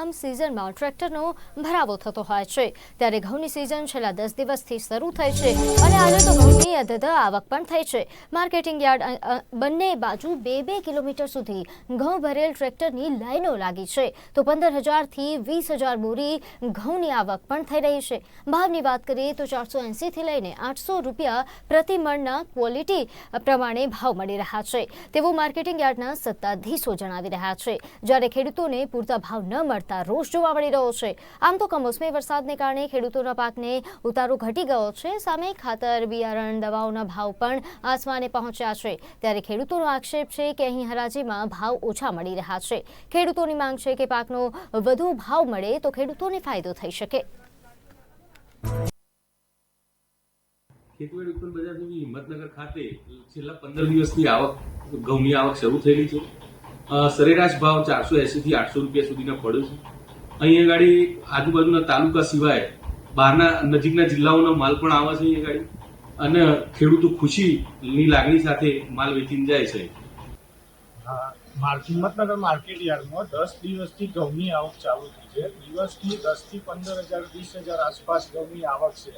તમામ સિઝનમાં ટ્રેક્ટરનો ભરાવો થતો હોય છે. ત્યારે ઘઉંની સિઝન છેલ્લા દસ દિવસથી શરૂ થઈ છે અને આજે તો ઘઉંની અધધ આવક પણ થઈ છે. માર્કેટિંગ યાર્ડ બંને બાજુ બે બે કિલોમીટર સુધી ઘઉં ભરેલ ટ્રેક્ટરની લાઈનો લાગી છે. તો પંદર હજારથી વીસ હજાર બોરી ઘઉંની આવક પણ થઈ રહી છે. ભાવની વાત કરીએ તો ચારસો એંસીથી લઈને આઠસો રૂપિયા પ્રતિ મણના ક્વોલિટી પ્રમાણે ભાવ મળી રહ્યા છે. તેવું માર્કેટિંગ યાર્ડના સત્તાધીશો જણાવી રહ્યા છે. જ્યારે ખેડૂતોને પૂરતા ભાવ ન મળતા રોષ જોવા મળી રહ્યો છે. આમ તો કમોસમી વરસાદને કારણે ખેડૂતોના પાકને ઉતારો ઘટી ગયો છે. સામે ખાતર, બિયારણ, દવાઓના ભાવ પણ આસમાને પહોંચ્યા છે. ત્યારે ખેડૂતોનો આક્ષેપ છે કે અહીં હરાજીમાં ભાવ ઓછા મળી રહ્યા છે. ખેડૂતોની માંગ છે કે પાકનો વધુ ભાવ મળે તો ખેડૂતોને ફાયદો થઈ શકે. ખેતીવાડી ઉત્પન્ન બજાર હિંમતનગર ખાતે છેલ્લા પંદર દિવસથી આવક ઘઉંની આવક શરૂ થયેલી છે. સરેરાશ ભાવ ચારસો એંસીથી આઠસો રૂપિયા સુધીના પડ્યો છે. અહીંયા ગાડી આજુબાજુના તાલુકા સિવાય બહારના નજીકના જિલ્લાઓનો માલ પણ આવે છે અહીંયા ગાડી. અને ખેડૂતો ખુશીની લાગણી સાથે માલ વેચીને જાય છે. હિંમતનગર માર્કેટ યાર્ડમાં દસ દિવસથી ઘઉંની આવક ચાલુ થઈ છે. દિવસની દસથી પંદર હજાર, વીસ હજાર આસપાસ ઘઉંની આવક છે.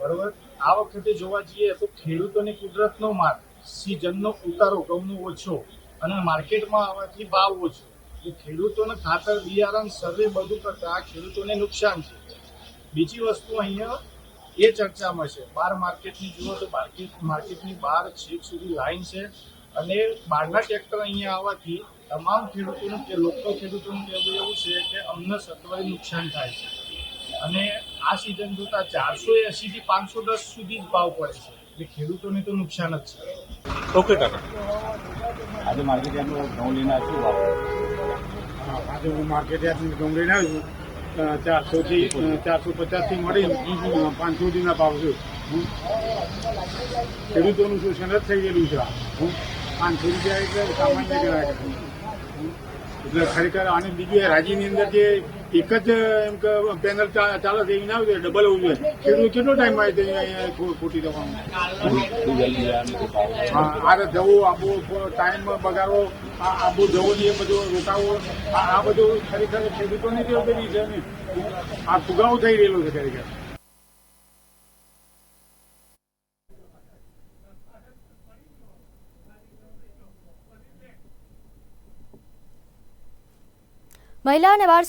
બરોબર? આ વખતે જોવા જઈએ તો ખેડૂતોને કુદરતનો માલ સિઝનનો ઉતારો ઘઉંનો ઓછો. અને માર્કેટમાં આવવાથી ભાવ ઓછો. એ ખેડૂતોને ખાતર, બિયારણ, સર્વે બધું કરતા ખેડૂતોને નુકસાન છે. બીજી વસ્તુ અહીંયા એ ચર્ચામાં છે. બાર માર્કેટની જુઓ તો માર્કેટ, માર્કેટની બહાર છેક સુધી લાઈન છે અને બહારના ટ્રેક્ટર અહીંયા આવવાથી તમામ ખેડૂતોનું કે લોકલ ખેડૂતોનું કહેવું એવું છે કે અમને સત્વરે નુકસાન થાય છે. અને આ સિઝન જોતા ચારસો એંશીથી પાંચસો દસ સુધી જ ભાવ પડે છે. એટલે ખેડૂતોને તો નુકસાન જ છે. ઓકે કાકા આજે માર્કેટ યાર્ડનો ઘઉં લઈને આવ્યો છું? આજે હું માર્કેટ યાર્ડથી ઘઉં લઈને આવ્યું છું. ચારસો થી ચારસો પચાસથી મળી પાંચસો સુધીના ભાવ છે. ખેડૂતોનું શોષણ જ થઈ ગયેલું છે. પાંચસો રૂપિયા એટલે સામાન્ય એટલે ખરેખર આની બીજું રાજ્યની અંદર જે એક જ, એમ કે પેનલ ચાલે છે, એવી ના આવે ડબલ હોવું જોઈએ કેટલો ટાઈમ આવે ખોટી જવાનું હા જવું, આબુ ટાઈમ બગાડવો આબુ જવું એ બધું રોકાવો. આ બધું ખરેખર ખેડૂતોની જવાબદારી છે ને. આ ફુગાવો થઈ રહેલો છે ખરેખર. મહિલા અને બાળ